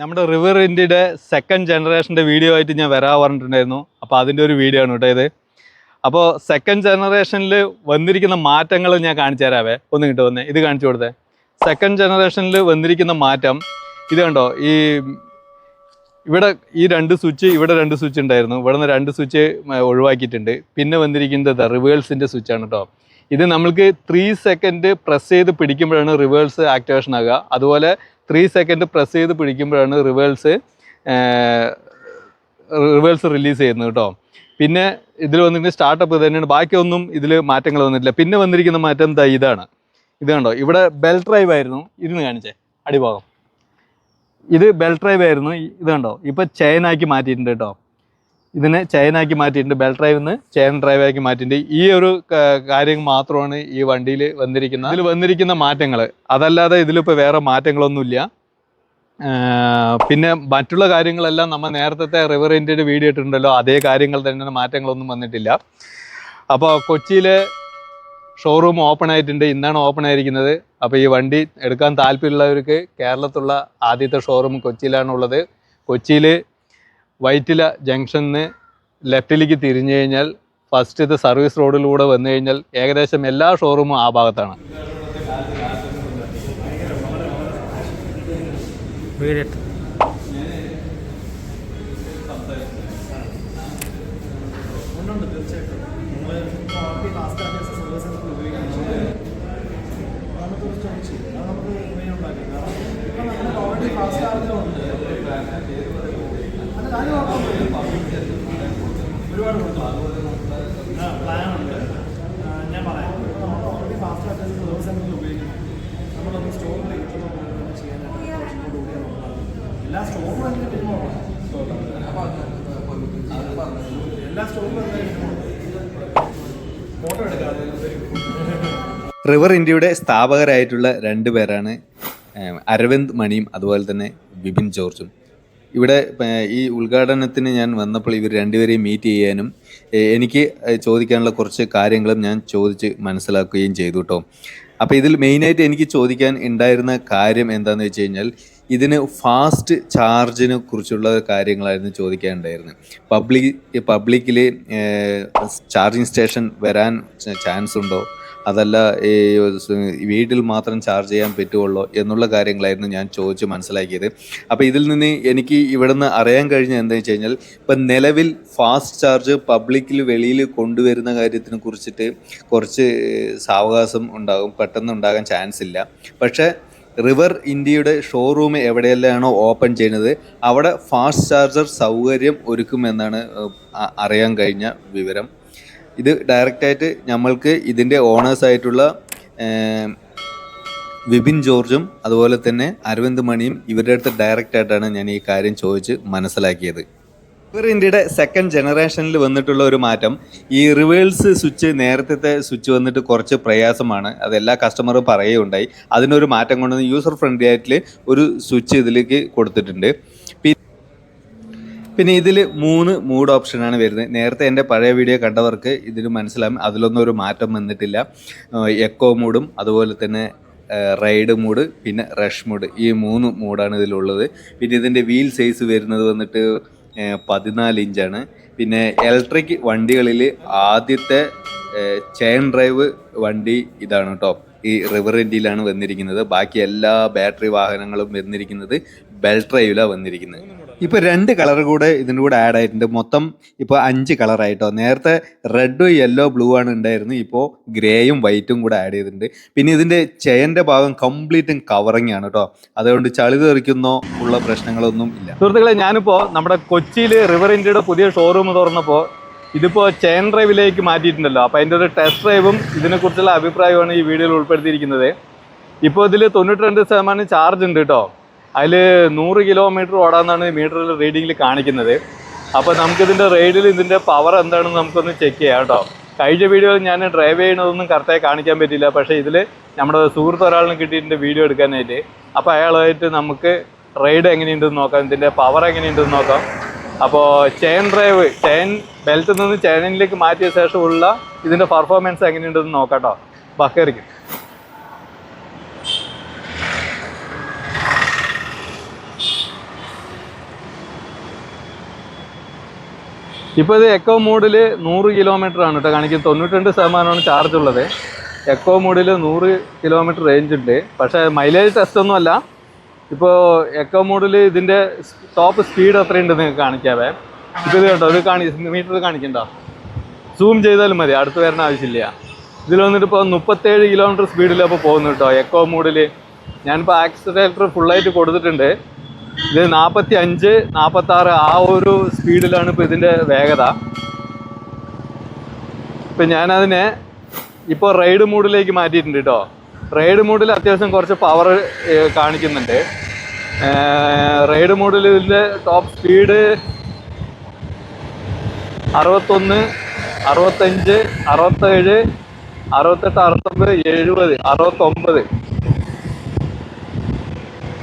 നമ്മുടെ റിവർ ഇന്ത്യയുടെ second ജനറേഷന്റെ video ആയിട്ട് ഞാൻ വരാൻ പറഞ്ഞിട്ടുണ്ടായിരുന്നു. അപ്പോൾ അതിന്റെ ഒരു വീഡിയോ ആണ് കേട്ടോ ഇത്. അപ്പോൾ സെക്കൻഡ് ജനറേഷനിൽ വന്നിരിക്കുന്ന മാറ്റങ്ങൾ ഞാൻ കാണിച്ചു തരാവേ. ഒന്ന് കിട്ടു വന്നേ. ഇത് കാണിച്ചു കൊടുത്തേ. സെക്കൻഡ് ജനറേഷനിൽ വന്നിരിക്കുന്ന മാറ്റം ഇത് കണ്ടോ? ഈ ഇവിടെ ഈ രണ്ട് സ്വിച്ച് ഇവിടെ രണ്ട് സ്വിച്ച് ഉണ്ടായിരുന്നു. ഇവിടെ നിന്ന് രണ്ട് സ്വിച്ച് ഒഴിവാക്കിയിട്ടുണ്ട്. പിന്നെ വന്നിരിക്കുന്നത് റിവേഴ്സിന്റെ സ്വിച്ചാണ് കേട്ടോ. ഇത് നമ്മൾക്ക് ത്രീ സെക്കൻഡ് പ്രസ് ചെയ്ത് പിടിക്കുമ്പോഴാണ് റിവേഴ്സ് ആക്ടിവേഷൻ ആകുക. അതുപോലെ ത്രീ സെക്കൻഡ് പ്രസ് ചെയ്ത് പിടിക്കുമ്പോഴാണ് റിവേഴ്സ് റിവേഴ്സ് റിലീസ് ചെയ്യുന്നത് കേട്ടോ പിന്നെ ഇതിൽ വന്നിട്ട് സ്റ്റാർട്ടപ്പ് തന്നെയാണ്. ബാക്കിയൊന്നും ഇതിൽ മാറ്റങ്ങൾ വന്നിട്ടില്ല. പിന്നെ വന്നിരിക്കുന്ന മാറ്റം എന്താ ഇതാണ്. ഇത് കണ്ടോ? ഇവിടെ ബെൽ ഡ്രൈവ് ആയിരുന്നു. ഇരുന്ന് കാണിച്ചേ. അടിഭാഗം. ഇത് ബെൽ ഡ്രൈവ് ആയിരുന്നു. ഇത് കണ്ടോ? ഇപ്പോൾ ചെയിനാക്കി മാറ്റിയിട്ടുണ്ട് കേട്ടോ ഇതിനെ ചെയിൻ ആക്കി മാറ്റിയിട്ടുണ്ട്. ബെൽ ഡ്രൈവ് നിന്ന് ചെയിൻ ഡ്രൈവ് ആക്കി മാറ്റിയിട്ടുണ്ട്. ഈ ഒരു കാര്യം മാത്രമാണ് ഈ വണ്ടിയിൽ വന്നിരിക്കുന്നത്. ഇതിൽ വന്നിരിക്കുന്ന മാറ്റങ്ങൾ അതല്ലാതെ ഇതിലിപ്പോൾ വേറെ മാറ്റങ്ങളൊന്നുമില്ല. പിന്നെ മറ്റുള്ള കാര്യങ്ങളെല്ലാം നമ്മൾ നേരത്തെ റിവർ ഇൻഡ്യയുടെ വീഡിയോ ഇട്ടിട്ടുണ്ടല്ലോ. അതേ കാര്യങ്ങൾ തന്നെ മാറ്റങ്ങളൊന്നും വന്നിട്ടില്ല. അപ്പോൾ കൊച്ചിയിലെ ഷോറൂം ഓപ്പൺ ആയിട്ടുണ്ട്. ഇന്നാണ് ഓപ്പൺ ആയിരിക്കുന്നത്. അപ്പോൾ ഈ വണ്ടി എടുക്കാൻ താല്പര്യമുള്ളവർക്ക് കേരളത്തിലുള്ള ആദ്യത്തെ ഷോറൂം കൊച്ചിയിലാണുള്ളത്. കൊച്ചിയിൽ വൈറ്റില ജംഗ്ഷനിന്ന് ലെഫ്റ്റിലേക്ക് തിരിഞ്ഞു കഴിഞ്ഞാൽ ഫസ്റ്റ് ഇത് സർവീസ് റോഡിലൂടെ വന്നു കഴിഞ്ഞാൽ ഏകദേശം എല്ലാ ഷോറൂമും ആ ഭാഗത്താണ്. നമുക്ക് മെയിൻ ഉണ്ടാക്കാം. കാരണം ഇപ്പം നമ്മൾ ഓൾറെഡി ഫാസ്റ്റ് ഒരുപാട് ഞാൻ പറയാം ഫാസ്റ്റ് എല്ലാ എല്ലാ ഫോട്ടോ റിവർ ഇന്ത്യയുടെ സ്ഥാപകരായിട്ടുള്ള രണ്ട് പേരാണ് അരവിന്ദ് മണിയും അതുപോലെ തന്നെ ബിപിൻ ജോർജും. ഇവിടെ ഈ ഉദ്ഘാടനത്തിന് ഞാൻ വന്നപ്പോൾ ഇവർ രണ്ടുപേരെയും മീറ്റ് ചെയ്യാനും എനിക്ക് ചോദിക്കാനുള്ള കുറച്ച് കാര്യങ്ങളും ഞാൻ ചോദിച്ച് മനസ്സിലാക്കുകയും ചെയ്തു കേട്ടോ അപ്പോൾ ഇതിൽ മെയിനായിട്ട് എനിക്ക് ചോദിക്കാൻ ഉണ്ടായിരുന്ന കാര്യം എന്താണെന്ന് വെച്ച് കഴിഞ്ഞാൽ ഇതിന് ഫാസ്റ്റ് ചാർജിനെ കുറിച്ചുള്ള കാര്യങ്ങളായിരുന്നു ചോദിക്കാനുണ്ടായിരുന്നത് പബ്ലിക് പബ്ലിക്കിൽ ചാർജിങ് സ്റ്റേഷൻ വരാൻ ചാൻസ് ഉണ്ടോ? അതല്ല ഈ വീട്ടിൽ മാത്രം ചാർജ് ചെയ്യാൻ പറ്റുള്ളൂ എന്നുള്ള കാര്യങ്ങളായിരുന്നു ഞാൻ ചോദിച്ച് മനസ്സിലാക്കിയത്. അപ്പോൾ ഇതിൽ നിന്ന് എനിക്ക് ഇവിടുന്ന് അറിയാൻ കഴിഞ്ഞ എന്താണെന്ന് വെച്ച് കഴിഞ്ഞാൽ ഇപ്പം നിലവിൽ ഫാസ്റ്റ് ചാർജ് പബ്ലിക്കിൽ വെളിയിൽ കൊണ്ടുവരുന്ന കാര്യത്തിനെ കുറിച്ചിട്ട് കുറച്ച് സാവകാശം ഉണ്ടാകും പെട്ടെന്ന് ഉണ്ടാകാൻ ചാൻസ് ഇല്ല. പക്ഷേ റിവർ ഇന്ത്യയുടെ ഷോറൂം എവിടെയെല്ലാമാണോ ഓപ്പൺ ചെയ്യുന്നത് അവിടെ ഫാസ്റ്റ് ചാർജർ സൗകര്യം ഒരുക്കുമെന്നാണ് അറിയാൻ കഴിഞ്ഞ വിവരം. ഇത് ഡയറക്റ്റായിട്ട് നമ്മൾക്ക് ഇതിന്റെ ഓണേഴ്സ് ആയിട്ടുള്ള ഏം, വിപിൻ ജോർജും അതുപോലെ തന്നെ അരവിന്ദ് മണിയും ഇവരുടെ അടുത്ത് ഡയറക്റ്റ് ആയിട്ടാണ് ഞാൻ ഈ കാര്യം ചോദിച്ച് മനസ്സിലാക്കിയത്. ഇവർ ഇന്ത്യയുടെ സെക്കൻഡ് ജനറേഷനിൽ വന്നിട്ടുള്ള ഒരു മാറ്റം. ഈ റിവേഴ്സ് സ്വിച്ച് നേരത്തെ സ്വിച്ച് വന്നിട്ട് കുറച്ച് പ്രയാസമാണ്. അത് എല്ലാ കസ്റ്റമറും പറയുകയുണ്ടായി. അതിനൊരു മാറ്റം കൊണ്ടുവന്ന് യൂസർ ഫ്രണ്ട്ലി ആയിട്ട് ഒരു സ്വിച്ച് ഇതിലേക്ക് കൊടുത്തിട്ടുണ്ട്. പിന്നെ ഇതിൽ മൂന്ന് മൂഡ് ഓപ്ഷനാണ് വരുന്നത്. നേരത്തെ എന്റെ പഴയ വീഡിയോ കണ്ടവർക്ക് ഇതിന് മനസ്സിലാകും അതിലൊന്നും ഒരു മാറ്റം വന്നിട്ടില്ല. എക്കോ മൂഡും അതുപോലെ തന്നെ റൈഡ് മൂഡ് പിന്നെ റഷ് മൂഡ് ഈ മൂന്ന് മൂഡാണ് ഇതിലുള്ളത്. പിന്നെ ഇതിന്റെ വീൽ സൈസ് വരുന്നത് വന്നിട്ട് പതിനാല് ഇഞ്ചാണ് പിന്നെ ഇലക്ട്രിക് വണ്ടികളിൽ ആദ്യത്തെ ചെയിൻ ഡ്രൈവ് വണ്ടി ഇതാണ് കേട്ടോ ഈ റിവർ എൻഡിയിലാണ് വന്നിരിക്കുന്നത്. ബാക്കി എല്ലാ ബാറ്ററി വാഹനങ്ങളും വന്നിരിക്കുന്നത്. ബെൽ ഡ്രൈവിലാണ് വന്നിരിക്കുന്നത്. ഇപ്പോൾ രണ്ട് കളർ കൂടെ ഇതിന്റെ കൂടെ ആഡ് ആയിട്ടുണ്ട്. മൊത്തം ഇപ്പോൾ അഞ്ച് കളറായിട്ടോ നേരത്തെ റെഡും യെല്ലോ ബ്ലൂ ആണ് ഉണ്ടായിരുന്നത്. ഇപ്പോൾ ഗ്രേയും വൈറ്റും കൂടെ ആഡ് ചെയ്തിട്ടുണ്ട്. പിന്നെ ഇതിന്റെ ചെയന്റെ ഭാഗം കംപ്ലീറ്റും കവറിങ് ആണ് കേട്ടോ അതുകൊണ്ട് ചളി തെറിക്കുന്നോ ഉള്ള പ്രശ്നങ്ങളൊന്നും ഇല്ല. സുഹൃത്തുക്കളെ ഞാനിപ്പോൾ നമ്മുടെ കൊച്ചിയിൽ റിവർ ഇന്ത്യയുടെ പുതിയ ഷോറൂം തുറന്നപ്പോൾ ഇതിപ്പോ ചെയിൻ ഡ്രൈവിലേക്ക് മാറ്റിയിട്ടുണ്ടല്ലോ. അപ്പോൾ അതിന്റെ ഒരു ടെസ്റ്റ് ഡ്രൈവും ഇതിനെക്കുറിച്ചുള്ള അഭിപ്രായമാണ് ഈ വീഡിയോയിൽ ഉൾപ്പെടുത്തിയിരിക്കുന്നത്. ഇപ്പോൾ ഇതിൽ തൊണ്ണൂറ്റി രണ്ട് ശതമാനം ചാർജ് ഉണ്ട് കേട്ടോ അതിൽ നൂറ് കിലോമീറ്റർ ഓടാന്നാണ് മീറ്ററിൽ റീഡിങ്ങിൽ കാണിക്കുന്നത്. അപ്പോൾ നമുക്കിതിന്റെ റൈഡിൽ ഇതിന്റെ പവർ എന്താണെന്ന് നമുക്കൊന്ന് ചെക്ക് ചെയ്യാം കേട്ടോ. കഴിഞ്ഞ വീഡിയോയിൽ ഞാൻ ഡ്രൈവ് ചെയ്യണതൊന്നും കറക്റ്റായി കാണിക്കാൻ പറ്റില്ല പക്ഷേ ഇതിൽ നമ്മുടെ സുഹൃത്ത് ഒരാളിന് കിട്ടിയിട്ടുണ്ട് വീഡിയോ എടുക്കാനായിട്ട്. അപ്പോൾ അയാളായിട്ട് നമുക്ക് റൈഡ് എങ്ങനെയുണ്ടെന്ന് നോക്കാം. ഇതിന്റെ പവർ എങ്ങനെയുണ്ടെന്ന് നോക്കാം. അപ്പോൾ ചെയിൻ ഡ്രൈവ് ചെയിൻ ബെൽറ്റിൽ നിന്ന് ചെയിനിലേക്ക് മാറ്റിയ ശേഷമുള്ള ഇതിന്റെ പെർഫോമൻസ് എങ്ങനെയുണ്ടെന്ന് നോക്കാം കേട്ടോ. ബക്കറിക്കും ഇപ്പോൾ ഇത് എക്കോ മോഡിൽ നൂറ് കിലോമീറ്റർ ആണ് കേട്ടോ. കാണിക്കുന്നത് തൊണ്ണൂറ്റിരണ്ട് ശതമാനമാണ് ചാർജ് ഉള്ളത്. എക്കോ മോഡിൽ നൂറ് കിലോമീറ്റർ റേഞ്ച് ഉണ്ട്. പക്ഷേ മൈലേജ് ടെസ്റ്റ് ഒന്നും അല്ല. ഇപ്പോൾ എക്കോ മോഡിൽ ഇതിന്റെ ടോപ്പ് സ്പീഡ് എത്രയുണ്ടെന്ന് നിങ്ങൾക്ക് കാണിക്കാവേ? ഇപ്പോൾ ഇത് കേട്ടോ ഒരു കാണി മീറ്റർ കാണിക്കണ്ട? സൂം ചെയ്താലും മതി. അടുത്ത് വരേണ്ട ആവശ്യമില്ല. ഇതിൽ വന്നിട്ട് ഇപ്പോൾ മുപ്പത്തേഴ് കിലോമീറ്റർ സ്പീഡിൽ അപ്പോൾ പോകുന്നു കേട്ടോ എക്കോ മോഡിൽ ഞാനിപ്പോൾ ആക്സിലേറ്റർ ഫുള്ളായിട്ട് കൊടുത്തിട്ടുണ്ട്. ഇത് നാൽപ്പത്തി അഞ്ച് നാൽപ്പത്തി ആറ് ആ ഒരു സ്പീഡിലാണ് ഇപ്പോൾ ഇതിന്റെ വേഗത. ഇപ്പം ഞാനതിനെ ഇപ്പോൾ റൈഡ് മൂഡിലേക്ക് മാറ്റിയിട്ടുണ്ട് കേട്ടോ റൈഡ് മൂഡിൽ അത്യാവശ്യം കുറച്ച് പവർ കാണിക്കുന്നുണ്ട്. റൈഡ് മൂഡിൽ ഇതിന്റെ ടോപ്പ് സ്പീഡ് അറുപത്തൊന്ന് അറുപത്തഞ്ച് അറുപത്തേഴ് അറുപത്തെട്ട് അറുപത്തൊമ്പത് എഴുപത് അറുപത്തൊമ്പത്.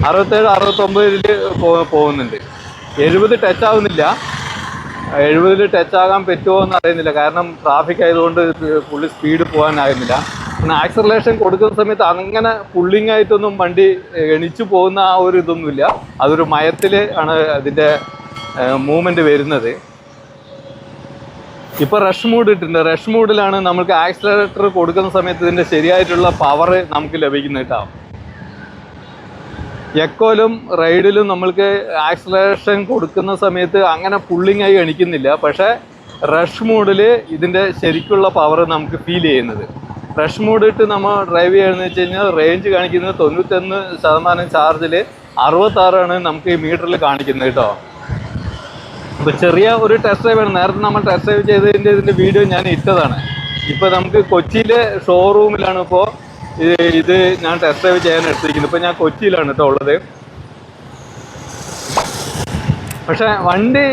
അറുപത്തേഴ് അറുപത്തൊമ്പതിൽ പോകുന്നുണ്ട്. എഴുപത് ടച്ച് ആവുന്നില്ല. എഴുപതിൽ ടച്ച് ആകാൻ പറ്റുമോ എന്ന് അറിയുന്നില്ല. കാരണം ട്രാഫിക് ആയതുകൊണ്ട് പുള്ളി സ്പീഡ് പോകാനാകുന്നില്ല പിന്നെ ആക്സലറേഷൻ കൊടുക്കുന്ന സമയത്ത് അങ്ങനെ പുള്ളിങ് ആയിട്ടൊന്നും വണ്ടി എണിച്ചു പോകുന്ന ആ ഒരു ഇതൊന്നുമില്ല. അതൊരു മയത്തിൽ ആണ് അതിന്റെ മൂവ്മെന്റ് വരുന്നത്. ഇപ്പോൾ റഷ് മൂഡ് ഇട്ടിട്ടുണ്ട്. റഷ് മൂഡിലാണ് നമുക്ക് ആക്സിലറേറ്റർ കൊടുക്കുന്ന സമയത്ത് ഇതിന്റെ ശരിയായിട്ടുള്ള പവർ നമുക്ക് ലഭിക്കുന്നത് കേട്ടോ എക്കോയിലും റൈഡിലും നമ്മൾക്ക് ആക്സലേഷൻ കൊടുക്കുന്ന സമയത്ത് അങ്ങനെ പുള്ളിങ് ആയി എണിക്കുന്നില്ല. പക്ഷേ റഷ് മൂഡിൽ ഇതിന്റെ ശരിക്കുള്ള പവർ നമുക്ക് ഫീൽ ചെയ്യുന്നത്. റഷ് മൂഡ് ഇട്ട് നമ്മൾ ഡ്രൈവ് ചെയ്യണമെന്ന് വെച്ച് കഴിഞ്ഞാൽ റേഞ്ച് കാണിക്കുന്നത് തൊണ്ണൂറ്റൊന്ന് ശതമാനം ചാർജിൽ അറുപത്താറാണ് നമുക്ക് ഈ മീറ്ററിൽ കാണിക്കുന്നത് കേട്ടോ. അപ്പോൾ ചെറിയ ഒരു ടെസ്റ്റ് ഡ്രൈവ് ആണ്. നേരത്തെ നമ്മൾ ടെസ്റ്റ് ഡ്രൈവ് ചെയ്തതിന്റെ ഇതിന്റെ വീഡിയോ ഞാൻ ഇട്ടതാണ്. ഇപ്പോൾ നമുക്ക് കൊച്ചിയിലെ ഷോറൂമിലാണ് ഇപ്പോൾ ഇത് ഇത് ഞാൻ ടെസ്റ്റ് ഡ്രൈവ് ചെയ്യാൻ എടുത്തിരിക്കുന്നത് ഇപ്പം ഞാൻ കൊച്ചിയിലാണ് കേട്ടോ ഉള്ളത്. പക്ഷെ വണ്ടി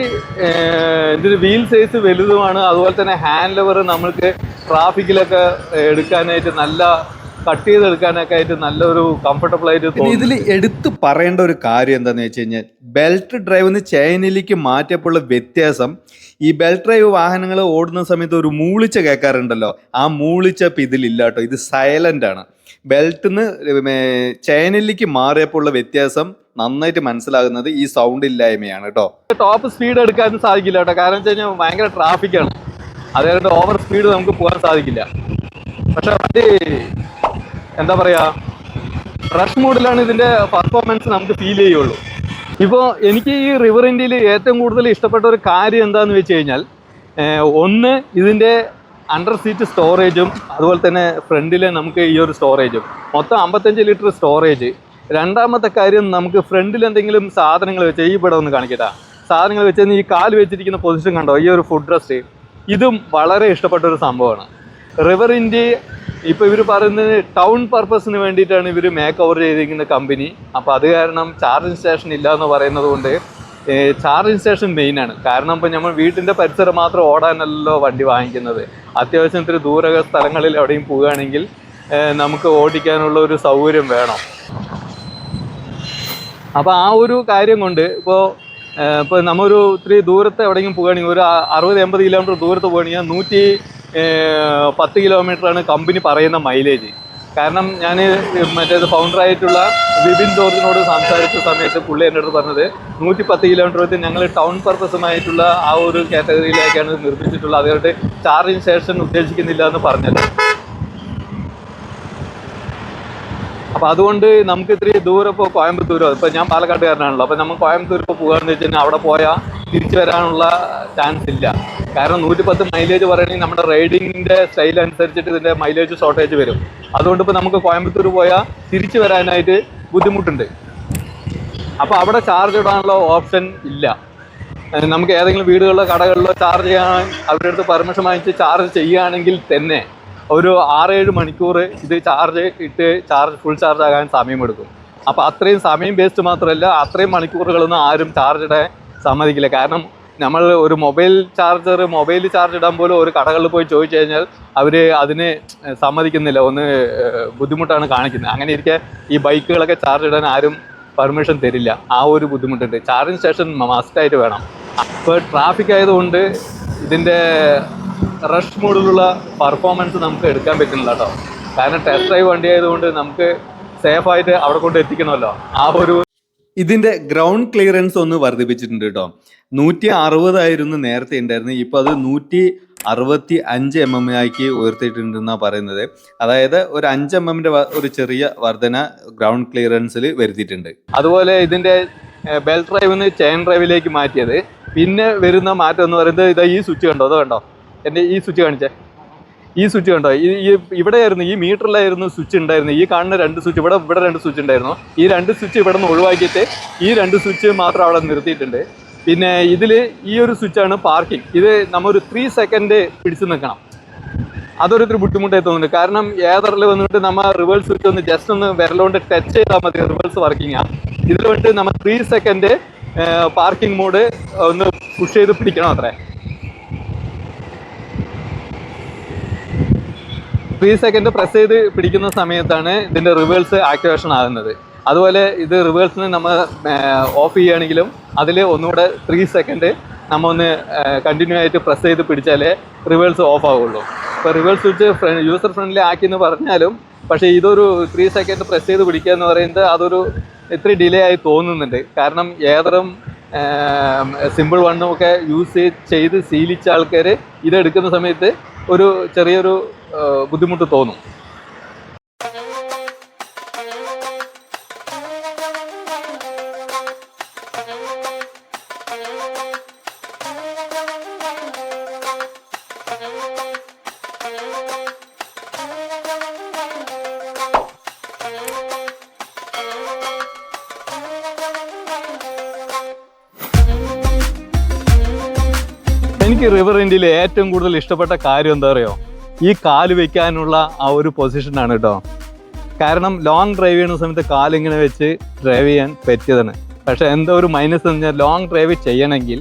ഇതിന് വീൽ സൈസ് വലുതുമാണ്. അതുപോലെ തന്നെ ഹാൻഡ് ലെവർ നമ്മൾക്ക് ട്രാഫിക്കിലൊക്കെ എടുക്കാനായിട്ട് നല്ല കട്ട് ചെയ്തെടുക്കാനൊക്കെ ആയിട്ട് നല്ലൊരു കംഫർട്ടബിൾ ആയിട്ട് തോന്നി ഇതിൽ എടുത്തു പറയേണ്ട ഒരു കാര്യം എന്താണെന്ന് വെച്ച് കഴിഞ്ഞാൽ ബെൽറ്റ് ഡ്രൈവ് നിന്ന് ചെയിനിലേക്ക് മാറ്റിയപ്പോഴുള്ള വ്യത്യാസം ഈ ബെൽറ്റ് ഡ്രൈവ് വാഹനങ്ങൾ ഓടുന്ന സമയത്ത് ഒരു മൂളിച്ച കേൾക്കാറുണ്ടല്ലോ. ആ മൂളിച്ച ഇപ്പം ഇതിലില്ല കേട്ടോ. ഇത് സൈലന്റ് ആണ്. ബെൽറ്റ് നിന്ന് ചെയിനിലേക്ക് മാറിയപ്പോൾ ഉള്ള വ്യത്യാസം നന്നായിട്ട് മനസ്സിലാകുന്നത് ഈ സൗണ്ട് ഇല്ലായ്മയാണ് കേട്ടോ. ടോപ്പ് സ്പീഡ് എടുക്കാൻ സാധിക്കില്ല കേട്ടോ. കാരണം വെച്ച് കഴിഞ്ഞാൽ ഭയങ്കര ട്രാഫിക്കാണ് അതുകൊണ്ട് ഓവർ സ്പീഡ് നമുക്ക് പോകാൻ സാധിക്കില്ല. പക്ഷെ വണ്ടി എന്താ പറയാ റഷ് മോഡിലാണ് ഇതിന്റെ പെർഫോമൻസ് നമുക്ക് ഫീൽ ചെയ്യുള്ളൂ. ഇപ്പോൾ എനിക്ക് ഈ റിവർ ഇന്ത്യയിൽ ഏറ്റവും കൂടുതൽ ഇഷ്ടപ്പെട്ട ഒരു കാര്യം എന്താണെന്ന് വെച്ച് കഴിഞ്ഞാൽ ഒന്ന് ഇതിന്റെ അണ്ടർ സീറ്റ് സ്റ്റോറേജും അതുപോലെ തന്നെ ഫ്രണ്ടിലെ നമുക്ക് ഈ ഒരു സ്റ്റോറേജും മൊത്തം അമ്പത്തഞ്ച് ലിറ്റർ സ്റ്റോറേജ് രണ്ടാമത്തെ കാര്യം നമുക്ക് ഫ്രണ്ടിൽ എന്തെങ്കിലും സാധനങ്ങൾ വെച്ച് ഈ ഇവിടെ ഒന്ന് കാണിക്കട്ടാ. സാധനങ്ങൾ വെച്ച് ഈ കാൽ വെച്ചിരിക്കുന്ന പൊസിഷൻ കണ്ടോ? ഈ ഒരു ഫുഡ് റെസ്റ്റ് ഇതും വളരെ ഇഷ്ടപ്പെട്ട ഒരു സംഭവമാണ്. റിവർ ഇന്ത്യ ഇപ്പോൾ ഇവർ പറയുന്നത് ടൗൺ പർപ്പസിന് വേണ്ടിയിട്ടാണ് ഇവർ മേക്ക് ഓവർ ചെയ്തിരിക്കുന്ന കമ്പനി അപ്പോൾ അത് കാരണം ചാർജിങ് സ്റ്റേഷൻ ഇല്ല എന്ന് പറയുന്നത് കൊണ്ട് ചാർജിങ് സ്റ്റേഷൻ മെയിനാണ് കാരണം ഇപ്പോൾ നമ്മൾ വീട്ടിന്റെ പരിസരം മാത്രം ഓടാനല്ലോ വണ്ടി വാങ്ങിക്കുന്നത്. അത്യാവശ്യം ഇത്തിരി ദൂര സ്ഥലങ്ങളിൽ എവിടെയും പോവുകയാണെങ്കിൽ നമുക്ക് ഓടിക്കാനുള്ള ഒരു സൗകര്യം വേണം. അപ്പോൾ ആ ഒരു കാര്യം കൊണ്ട് ഇപ്പോൾ ഇപ്പോൾ നമ്മൊരു ഇത്തിരി ദൂരത്തെ എവിടെയെങ്കിലും പോവുകയാണെങ്കിൽ ഒരു അറുപത് എൺപത് കിലോമീറ്റർ ദൂരത്ത് പോവുകയാണെങ്കിൽ നൂറ്റി പത്ത് കിലോമീറ്ററാണ് കമ്പനി പറയുന്ന മൈലേജ്. കാരണം ഞാൻ മറ്റേത് ഫൗണ്ടറായിട്ടുള്ള വിപിൻ ജോർജിനോട് സംസാരിച്ച സമയത്ത് പുള്ളി എന്റെ അടുത്ത് പറഞ്ഞത് നൂറ്റി പത്ത് കിലോമീറ്റർ വെച്ച് ഞങ്ങൾ ടൗൺ പർപ്പസുമായിട്ടുള്ള ആ ഒരു കാറ്റഗറിയിലേക്കാണ് നിർമ്മിച്ചിട്ടുള്ളത്. അതുകൊണ്ട് ചാർജിങ് സ്റ്റേഷൻ ഉദ്ദേശിക്കുന്നില്ല എന്ന് പറഞ്ഞത് അപ്പോൾ അതുകൊണ്ട് നമുക്ക് ഇത്തിരി ദൂരം ഇപ്പോൾ കോയമ്പത്തൂരോ ഇപ്പം ഞാൻ പാലക്കാട്ടുകാരനാണല്ലോ അപ്പോൾ നമ്മൾ കോയമ്പത്തൂർ ഇപ്പോൾ പോകുകയെന്ന് വെച്ച് കഴിഞ്ഞാൽ അവിടെ പോയാൽ തിരിച്ചു വരാനുള്ള ചാൻസ് ഇല്ല. കാരണം നൂറ്റി പത്ത് മൈലേജ് പറയണമെങ്കിൽ നമ്മുടെ റൈഡിങ്ങിന്റെ സ്റ്റൈൽ അനുസരിച്ചിട്ട് ഇതിന്റെ മൈലേജ് ഷോർട്ടേജ് വരും. അതുകൊണ്ട് ഇപ്പോൾ നമുക്ക് കോയമ്പത്തൂർ പോയാൽ തിരിച്ചു വരാനായിട്ട് ബുദ്ധിമുട്ടുണ്ട്. അപ്പോൾ അവിടെ ചാർജ് ഇടാനുള്ള ഓപ്ഷൻ ഇല്ല. നമുക്ക് ഏതെങ്കിലും വീടുകളിലോ കടകളിലോ ചാർജ് ചെയ്യാൻ അവരുടെ അടുത്ത് പെർമിഷൻ വാങ്ങിച്ച് ചാർജ് ചെയ്യുകയാണെങ്കിൽ തന്നെ ഒരു ആറേഴ് മണിക്കൂർ ഇത് ചാർജ് ഇട്ട് ചാർജ് ഫുൾ ചാർജ് ആകാൻ സമയമെടുക്കും അപ്പോൾ അത്രയും സമയം വേസ്റ്റ് മാത്രമല്ല അത്രയും മണിക്കൂറുകളൊന്നും ആരും ചാർജ് ഇടാൻ സമ്മതിക്കില്ല. കാരണം നമ്മൾ ഒരു മൊബൈൽ ചാർജർ മൊബൈൽ ചാർജ് ഇടാൻ പോലും ഒരു കടകളിൽ പോയി ചോദിച്ചു കഴിഞ്ഞാൽ അവർ അതിന് സമ്മതിക്കുന്നില്ല. ഒന്ന് ബുദ്ധിമുട്ടാണ് കാണിക്കുന്നത്. അങ്ങനെ ഇരിക്കെ ഈ ബൈക്കുകളൊക്കെ ചാർജ് ഇടാൻ ആരും പെർമിഷൻ തരില്ല. ആ ഒരു ബുദ്ധിമുട്ടുണ്ട്. ചാർജിങ് സ്റ്റേഷൻ മസ്റ്റായിട്ട് വേണം. അപ്പോൾ ട്രാഫിക് ആയതുകൊണ്ട് ഇതിന്റെ റഷ് മോഡിലുള്ള പെർഫോമൻസ് നമുക്ക് എടുക്കാൻ പറ്റുന്നില്ല കേട്ടോ. കാരണം ടെസ്റ്റ് ഡ്രൈവ് വണ്ടി ആയതുകൊണ്ട് നമുക്ക് സേഫായിട്ട് അവിടെ കൊണ്ട് എത്തിക്കണമല്ലോ. ആ ഒരു ഇതിന്റെ ഗ്രൗണ്ട് ക്ലിയറൻസ് ഒന്ന് വർദ്ധിപ്പിച്ചിട്ടുണ്ട് കേട്ടോ നൂറ്റി അറുപതായിരുന്നു നേരത്തെ ഉണ്ടായിരുന്നത്. ഇപ്പൊ അത് നൂറ്റി അറുപത്തി അഞ്ച് എം എം ആക്കി ഉയർത്തിയിട്ടുണ്ടെന്നാണ് പറയുന്നത്. അതായത് ഒരു അഞ്ച് എം എമ്മിന്റെ ഒരു ചെറിയ വർധന ഗ്രൗണ്ട് ക്ലിയറൻസിൽ വരുത്തിയിട്ടുണ്ട്. അതുപോലെ ഇതിന്റെ ബെൽറ്റ് ഡ്രൈവിൽ നിന്ന് ചെയിൻ ഡ്രൈവിലേക്ക് മാറ്റിയത്. പിന്നെ വരുന്ന മാറ്റം എന്ന് പറയുന്നത് ഇതാ ഈ സ്വിച്ച് കണ്ടോ? അതോ കണ്ടോ? എന്റെ ഈ സ്വിച്ച് കാണിച്ചേ. ഈ സ്വിച്ച് കണ്ടോ? ഈ ഇവിടെയായിരുന്നു ഈ മീറ്ററിലായിരുന്നു സ്വിച്ച് ഉണ്ടായിരുന്നു ഈ കാണുന്ന രണ്ട് സ്വിച്ച് ഇവിടെ ഇവിടെ രണ്ട് സ്വിച്ച് ഉണ്ടായിരുന്നു. ഈ രണ്ട് സ്വിച്ച് ഇവിടെ നിന്ന് ഒഴിവാക്കിയിട്ട് ഈ രണ്ട് സ്വിച്ച് മാത്രം അവിടെ നിർത്തിയിട്ടുണ്ട്. പിന്നെ ഇതിൽ ഈ ഒരു സ്വിച്ചാണ് പാർക്കിംഗ് ഇത് നമ്മൊരു ത്രീ സെക്കൻഡ് പിടിച്ചു നിൽക്കണം. അതൊരു ബുദ്ധിമുട്ടായി തോന്നുന്നു കാരണം ഏതറിൽ വന്നിട്ട് നമ്മൾ റിവേഴ്സ് സ്വിച്ച് ഒന്ന് ജസ്റ്റ് ഒന്ന് വിരലുകൊണ്ട് ടച്ച് ചെയ്താൽ മതി. റിവേഴ്സ് വർക്കിംഗ് ആ. ഇതിൽ വന്നിട്ട് നമ്മൾ ത്രീ സെക്കൻഡ് പാർക്കിംഗ് മോഡ് ഒന്ന് പുഷ് ചെയ്ത് പിടിക്കണം അത്രേ. ത്രീ സെക്കൻഡ് പ്രസ് ചെയ്ത് പിടിക്കുന്ന സമയത്താണ് ഇതിന്റെ റിവേഴ്സ് ആക്ടിവേഷൻ ആകുന്നത്. അതുപോലെ ഇത് റിവേഴ്സിന് നമ്മൾ ഓഫ് ചെയ്യുകയാണെങ്കിലും അതിൽ ഒന്നുകൂടെ ത്രീ സെക്കൻഡ് നമ്മൾ ഒന്ന് കണ്ടിന്യൂ ആയിട്ട് പ്രസ് ചെയ്ത് പിടിച്ചാലേ റിവേഴ്സ് ഓഫ് ആവുള്ളൂ. ഇപ്പോൾ റിവേഴ്സ് സ്വിച്ച് യൂസർ ഫ്രണ്ട്ലി ആക്കി എന്ന് പറഞ്ഞാലും പക്ഷേ ഇതൊരു ത്രീ സെക്കൻഡ് പ്രസ് ചെയ്ത് പിടിക്കുക എന്ന് പറയുന്നത് അതൊരു ഇത്തിരി ഡിലേ ആയി തോന്നുന്നുണ്ട്. കാരണം ഏതറും സിമ്പിൾ വണ്ണും ഒക്കെ യൂസ് ചെയ്ത് ശീലിച്ച ആൾക്കാർ ഇതെടുക്കുന്ന സമയത്ത് ഒരു ചെറിയൊരു ബുദ്ധിമുട്ട് തോന്നും. എനിക്ക് റിവർ ഇന്ത്യയിൽ ഏറ്റവും കൂടുതൽ ഇഷ്ടപ്പെട്ട കാര്യം എന്താ പറയുക ഈ കാൽ വെക്കാനുള്ള ആ ഒരു പൊസിഷനാണ് കേട്ടോ കാരണം ലോങ് ഡ്രൈവ് ചെയ്യുന്ന സമയത്ത് കാലിങ്ങനെ വെച്ച് ഡ്രൈവ് ചെയ്യാൻ പറ്റിയതാണ്. പക്ഷെ എന്തോ ഒരു മൈനസ് എന്ന് പറഞ്ഞാൽ ലോങ് ഡ്രൈവ് ചെയ്യണമെങ്കിൽ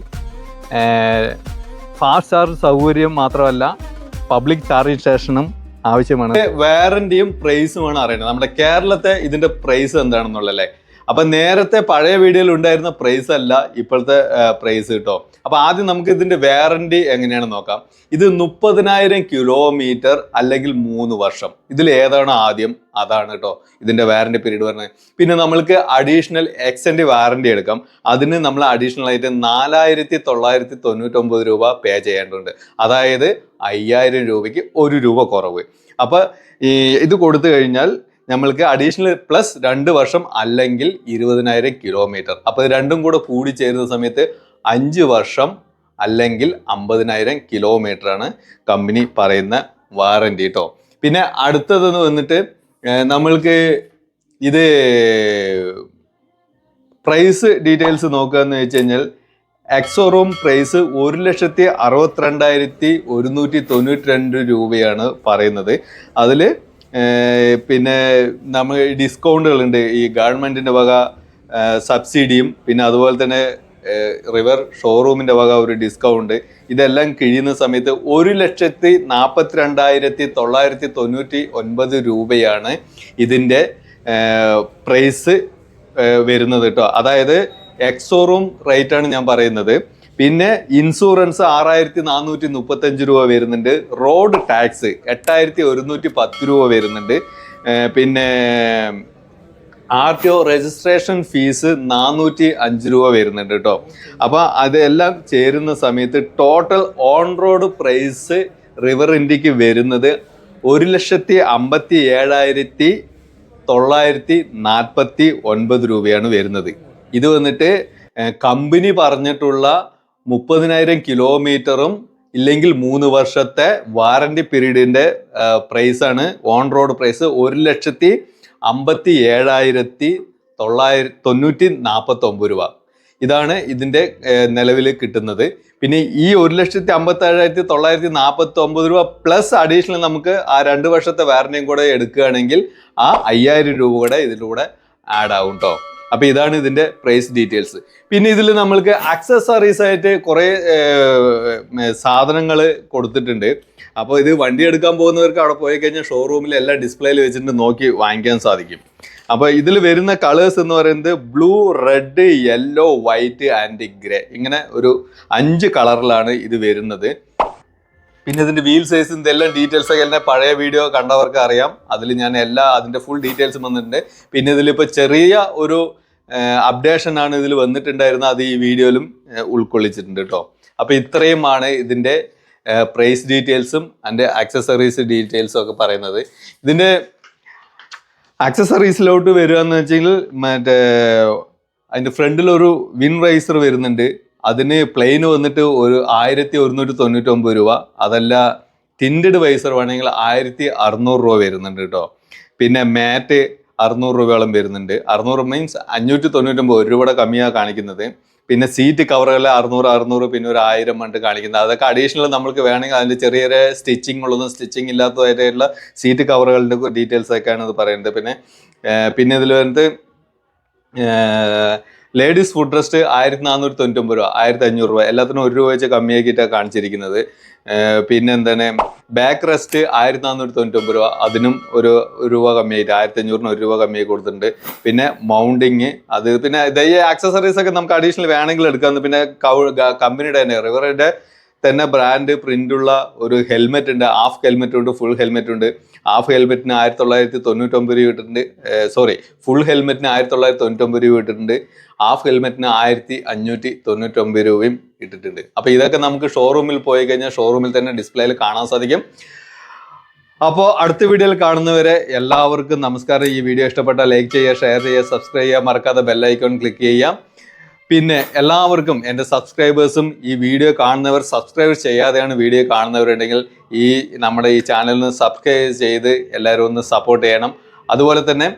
ഫാസ്റ്റ് ചാർജ് സൗകര്യം മാത്രമല്ല പബ്ലിക് ചാർജിങ് സ്റ്റേഷനും ആവശ്യമാണ്. വാറന്റിയും പ്രൈസുമാണ് അറിയുന്നത് നമ്മുടെ കേരളത്തെ ഇതിന്റെ പ്രൈസ് എന്താണെന്നുള്ളല്ലേ അപ്പൊ നേരത്തെ പഴയ വീഡിയോയിൽ ഉണ്ടായിരുന്ന പ്രൈസ് അല്ല ഇപ്പോഴത്തെ പ്രൈസ് കേട്ടോ അപ്പൊ ആദ്യം നമുക്ക് ഇതിന്റെ വാറണ്ടി എങ്ങനെയാണ് നോക്കാം. ഇത് മുപ്പതിനായിരം കിലോമീറ്റർ അല്ലെങ്കിൽ മൂന്ന് വർഷം. ഇതിൽ ഏതാണ് ആദ്യം? അതാണ് കേട്ടോ ഇതിന്റെ വാറണ്ടി പീരീഡ് പറഞ്ഞത് പിന്നെ നമ്മൾക്ക് അഡീഷണൽ എക്സ്റ്റൻഡ് വാറണ്ടി എടുക്കാം. അതിന് നമ്മൾ അഡീഷണൽ ആയിട്ട് നാലായിരത്തി തൊള്ളായിരത്തി തൊണ്ണൂറ്റൊമ്പത് രൂപ പേ ചെയ്യേണ്ടതുണ്ട്. അതായത് അയ്യായിരം രൂപയ്ക്ക് ഒരു രൂപ കുറവ്. അപ്പൊ ഈ ഇത് കൊടുത്തു കഴിഞ്ഞാൽ നമ്മൾക്ക് അഡീഷണൽ പ്ലസ് രണ്ട് വർഷം അല്ലെങ്കിൽ ഇരുപതിനായിരം കിലോമീറ്റർ അപ്പോൾ രണ്ടും കൂടെ കൂടി ചേരുന്ന സമയത്ത് അഞ്ച് വർഷം അല്ലെങ്കിൽ അമ്പതിനായിരം ആണ് കമ്പനി പറയുന്ന വാറന്റി കേട്ടോ പിന്നെ അടുത്തതെന്ന് വന്നിട്ട് നമ്മൾക്ക് ഇത് പ്രൈസ് ഡീറ്റെയിൽസ് നോക്കുക എന്ന് വെച്ച് കഴിഞ്ഞാൽ എക്സോറൂം പ്രൈസ് ഒരു ലക്ഷത്തി അറുപത്തിരണ്ടായിരത്തി ഒരുന്നൂറ്റി തൊണ്ണൂറ്റി രണ്ട് രൂപയാണ് പറയുന്നത്. അതിൽ പിന്നെ നമ്മൾ ഡിസ്കൗണ്ടുകളുണ്ട് ഈ ഗവൺമെന്റിന്റെ വക സബ്സിഡിയും പിന്നെ അതുപോലെ തന്നെ റിവർ ഷോറൂമിന്റെ വക ഒരു ഡിസ്കൗണ്ട് ഇതെല്ലാം കിഴിയുന്ന സമയത്ത് ഒരു ലക്ഷത്തി നാൽപ്പത്തി രണ്ടായിരത്തി തൊള്ളായിരത്തി തൊണ്ണൂറ്റി ഒൻപത് രൂപയാണ് ഇതിന്റെ പ്രൈസ് വരുന്നത് കേട്ടോ അതായത് എക്സോറൂം റേറ്റാണ് ഞാൻ പറയുന്നത്. പിന്നെ ഇൻഷുറൻസ് ആറായിരത്തി നാനൂറ്റി മുപ്പത്തഞ്ച് രൂപ വരുന്നുണ്ട്. റോഡ് ടാക്സ് എട്ടായിരത്തി ഒരുന്നൂറ്റി പത്ത് രൂപ വരുന്നുണ്ട്. പിന്നെ R T O registration fees നാനൂറ്റി അഞ്ച് രൂപ വരുന്നുണ്ട് കേട്ടോ. അപ്പോൾ അതെല്ലാം ചേരുന്ന സമയത്ത് total on road price River ഇന്ത്യയ്ക്ക് വരുന്നത് ഒരു ലക്ഷത്തി അമ്പത്തി ഏഴായിരത്തി തൊള്ളായിരത്തി നാൽപ്പത്തി ഒൻപത് രൂപയാണ് വരുന്നത്. ഇത് വന്നിട്ട് കമ്പനി പറഞ്ഞിട്ടുള്ള മുപ്പതിനായിരം കിലോമീറ്ററും ഇല്ലെങ്കിൽ മൂന്ന് വർഷത്തെ വാറണ്ടി പീരീഡിന്റെ പ്രൈസാണ് ഓൺ റോഡ് പ്രൈസ് ഒരു ലക്ഷത്തി അമ്പത്തി ഏഴായിരത്തി തൊള്ളായിരത്തി തൊണ്ണൂറ്റി നാൽപ്പത്തി ഒമ്പത് രൂപ. ഇതാണ് ഇതിന്റെ നിലവിൽ കിട്ടുന്നത്. പിന്നെ ഈ ഒരു ലക്ഷത്തി അമ്പത്തി ഏഴായിരത്തി തൊള്ളായിരത്തി നാൽപ്പത്തി ഒമ്പത് രൂപ പ്ലസ് അഡീഷണൽ നമുക്ക് ആ രണ്ട് വർഷത്തെ വാറന്റിയും കൂടെ എടുക്കുകയാണെങ്കിൽ ആ അയ്യായിരം രൂപ കൂടെ ഇതിലൂടെ ആഡ് ആവും കേട്ടോ അപ്പൊ ഇതാണ് ഇതിന്റെ പ്രൈസ് ഡീറ്റെയിൽസ് പിന്നെ ഇതിൽ നമ്മൾക്ക് അക്സസറീസ് ആയിട്ട് കുറെ സാധനങ്ങൾ കൊടുത്തിട്ടുണ്ട്. അപ്പോൾ ഇത് വണ്ടി എടുക്കാൻ പോകുന്നവർക്ക് അവിടെ പോയി കഴിഞ്ഞാൽ ഷോറൂമിൽ എല്ലാ ഡിസ്പ്ലേയിൽ വെച്ചിട്ട് നോക്കി വാങ്ങിക്കാൻ സാധിക്കും. അപ്പോൾ ഇതിൽ വരുന്ന കളേഴ്സ് എന്ന് പറയുന്നത് blue red yellow white and grey ഇങ്ങനെ ഒരു അഞ്ച് കളറിലാണ് ഇത് വരുന്നത്. പിന്നെ ഇതിന്റെ വീൽ സൈസ് എല്ലാം ഡീറ്റെയിൽസ് ഒക്കെ എന്നെ പഴയ വീഡിയോ കണ്ടവർക്ക് അറിയാം. അതിൽ ഞാൻ എല്ലാ അതിന്റെ ഫുൾ ഡീറ്റെയിൽസും വന്നിട്ടുണ്ട്. പിന്നെ ഇതിലിപ്പോൾ ചെറിയ ഒരു അപ്ഡേഷൻ ആണ് ഇതിൽ വന്നിട്ടുണ്ടായിരുന്നത്. അത് ഈ വീഡിയോയിലും ഉൾക്കൊള്ളിച്ചിട്ടുണ്ട് കേട്ടോ അപ്പോൾ ഇത്രയുമാണ് ഇതിന്റെ പ്രൈസ് ഡീറ്റെയിൽസും അതിന്റെ ആക്സസറീസ് ഡീറ്റെയിൽസും ഒക്കെ പറയുന്നത്. ഇതിന്റെ ആക്സസറീസിലോട്ട് വരിക എന്ന് വെച്ചെങ്കിൽ മറ്റേ ഫ്രണ്ടിൽ ഒരു വിൻ റൈസർ വരുന്നുണ്ട്. അതിന് പ്ലെയിൻ വന്നിട്ട് ഒരു ആയിരത്തി ഒരുന്നൂറ്റി തൊണ്ണൂറ്റൊമ്പത് രൂപ. അതല്ല ടിൻഡഡ് വൈസർ വേണമെങ്കിൽ ആയിരത്തി അറുന്നൂറ് രൂപ വരുന്നുണ്ട് കേട്ടോ. പിന്നെ മാറ്റ് അറുന്നൂറ് രൂപയോളം വരുന്നുണ്ട്. അറുന്നൂറ് മീൻസ് അഞ്ഞൂറ്റി തൊണ്ണൂറ്റൊമ്പത് ഒരു രൂപയുടെ കമ്മിയാണ് കാണിക്കുന്നത്. പിന്നെ സീറ്റ് കവറുകൾ അറുന്നൂറ് അറുന്നൂറ് പിന്നെ ഒരു ആയിരം കണ്ട് കാണിക്കുന്നത്. അതൊക്കെ അഡീഷണൽ നമ്മൾക്ക് വേണമെങ്കിൽ അതിന്റെ ചെറിയ ചെറിയ സ്റ്റിച്ചിങ് ഉള്ളതും സ്റ്റിച്ചിങ് ഇല്ലാത്തതായിട്ടുള്ള സീറ്റ് കവറുകളുടെ ഡീറ്റെയിൽസ് ഒക്കെയാണ് ഇത് പറയുന്നത്. പിന്നെ പിന്നെ ഇതിൽ വന്നിട്ട് ലേഡീസ് ഫുഡ് ട്രസ്റ്റ് ആയിരത്തി നാനൂറ്റി തൊണ്ണൂറ്റൊമ്പത് രൂപ ആയിരത്തി അഞ്ഞൂറ് രൂപ. എല്ലാത്തിനും ഒരു രൂപ വെച്ച് കമ്മിയാക്കിയിട്ടാണ് കാണിച്ചിരിക്കുന്നത്. പിന്നെ എന്താണ് ബാക്ക് റെസ്റ്റ് ആയിരത്തി നാനൂറ്റി തൊണ്ണൂറ്റൊമ്പത് രൂപ. അതിനും ഒരു രൂപ കമ്മിയായിട്ട് ആയിരത്തി അഞ്ഞൂറിന് ഒരു രൂപ കമ്മിയായി കൊടുത്തിട്ടുണ്ട്. പിന്നെ മൗണ്ടിങ് അത് പിന്നെ ഇതേ ആക്സസറീസ് ഒക്കെ നമുക്ക് അഡീഷണൽ വേണമെങ്കിൽ എടുക്കാം പിന്നെ കമ്പനിയുടെ തന്നെ റിവറിന്റെ തന്നെ ബ്രാൻഡ് പ്രിന്റ് ഉള്ള ഒരു ഹെൽമെറ്റ് ഉണ്ട്. ഹാഫ് ഹെൽമെറ്റ് ഉണ്ട് ഫുൾ ഹെൽമെറ്റ് ഉണ്ട്. ഹാഫ് ഹെൽമെറ്റിന് ആയിരത്തി തൊള്ളായിരത്തി തൊണ്ണൂറ്റൊമ്പത് രൂപ ഇട്ടിട്ടുണ്ട്. സോറി ഫുൾ ഹെൽമെറ്റിന് ആയിരത്തി തൊള്ളായിരത്തി തൊണ്ണൂറ്റൊമ്പത് രൂപ ഇട്ടിട്ടുണ്ട്. ഹാഫ് ഹെൽമെറ്റിന് ആയിരത്തി അഞ്ഞൂറ്റി തൊണ്ണൂറ്റൊമ്പത് രൂപയും ഇട്ടിട്ടുണ്ട്. അപ്പോൾ ഇതൊക്കെ നമുക്ക് ഷോറൂമിൽ പോയി കഴിഞ്ഞാൽ ഷോറൂമിൽ തന്നെ ഡിസ്പ്ലേയിൽ കാണാൻ സാധിക്കും. അപ്പോൾ അടുത്ത വീഡിയോയിൽ കാണുന്നവരെ എല്ലാവർക്കും നമസ്കാരം. ഈ വീഡിയോ ഇഷ്ടപ്പെട്ടാൽ ലൈക്ക് ചെയ്യുക ഷെയർ ചെയ്യുക സബ്സ്ക്രൈബ് ചെയ്യുക. മറക്കാതെ ബെല്ലൈക്കോൺ ക്ലിക്ക് ചെയ്യാം പിന്നെ എല്ലാവർക്കും എന്റെ സബ്സ്ക്രൈബേഴ്സും ഈ വീഡിയോ കാണുന്നവർ സബ്സ്ക്രൈബ് ചെയ്യാതെയാണ് വീഡിയോ കാണുന്നവരുണ്ടെങ്കിൽ ഈ നമ്മുടെ ഈ ചാനലിന് സബ്സ്ക്രൈബ് ചെയ്ത് എല്ലാവരും ഒന്ന് സപ്പോർട്ട് ചെയ്യണം. അതുപോലെ തന്നെ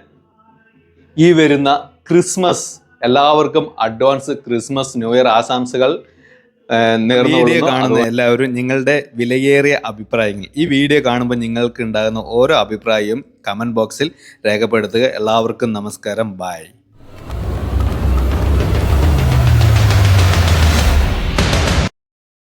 ഈ വരുന്ന ക്രിസ്മസ് എല്ലാവർക്കും അഡ്വാൻസ് ക്രിസ്മസ് ന്യൂ ഇയർ ആശംസകൾ വീഡിയോ കാണുന്ന എല്ലാവരും നിങ്ങളുടെ വിലയേറിയ അഭിപ്രായങ്ങൾ ഈ വീഡിയോ കാണുമ്പോൾ നിങ്ങൾക്ക് ഉണ്ടാകുന്ന ഓരോ അഭിപ്രായവും കമന്റ് ബോക്സിൽ രേഖപ്പെടുത്തുക. എല്ലാവർക്കും നമസ്കാരം. ബായ്